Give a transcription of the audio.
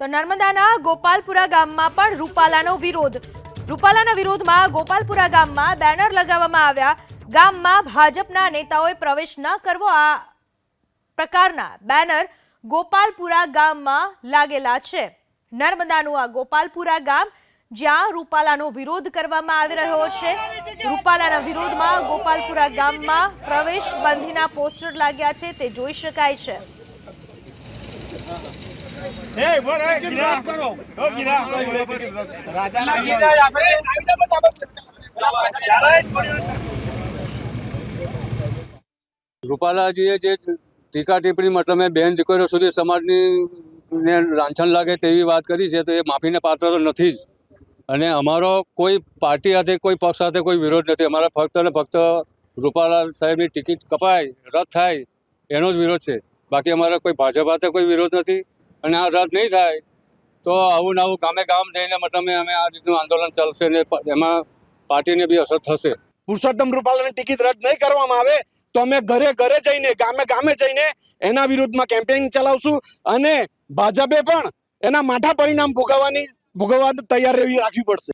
તો નર્મદાના ગોપાલપુરા ગામમાં પણ રૂપાલાનો વિરોધ. રૂપાલાના વિરોધમાં ગોપાલપુરા ગામમાં બેનર લગાવવામાં આવ્યા. ગામમાં ભાજપના નેતાઓએ પ્રવેશ ન કરવો આ પ્રકારના બેનર ગોપાલપુરા ગામમાં લાગેલા છે. નર્મદાનું આ ગોપાલપુરા ગામ, જ્યાં રૂપાલાનો વિરોધ કરવામાં આવી રહ્યો છે. રૂપાલાના વિરોધમાં ગોપાલપુરા ગામમાં પ્રવેશ બંધીના પોસ્ટર લાગ્યા છે, તે જોઈ શકાય છે. એ. ઓ, ગિરા. રૂપાલાજીએ જે ટીકા ટિપ્પણી મતલબ મેં બેન દીકરીઓ સુધી સમાજની ને લાંછન લાગે તેવી વાત કરી છે તો એ માફીને પાત્ર તો નથી જ. અને અમારો કોઈ પાર્ટી સાથે કોઈ પક્ષ સાથે કોઈ વિરોધ નથી. અમારા ફક્ત ને ફક્ત રૂપાલા સાહેબની ટિકિટ કપાય રદ થાય એનો જ વિરોધ છે. બાકી અમારા કોઈ ભાજપ સાથે કોઈ વિરોધ નથી. અને આ રદ નહીં થાય તો આવું નવું ગામે ગામ જઈને મતલબ અમે આ રીતનું આંદોલન ચાલશે ને એમાં પાર્ટીને બી અસર થશે. પુરુષોત્તમ રૂપાલાની ટિકિટ રદ નહીં કરવામાં આવે તો અમે ઘરે ઘરે જઈને, ગામે ગામે જઈને એના વિરુદ્ધમાં કેમ્પેઇન ચલાવશું અને ભાજપે પણ એના માઠા પરિણામ ભોગવવાની ભોગવવા તૈયાર રહેવી રાખવી પડશે.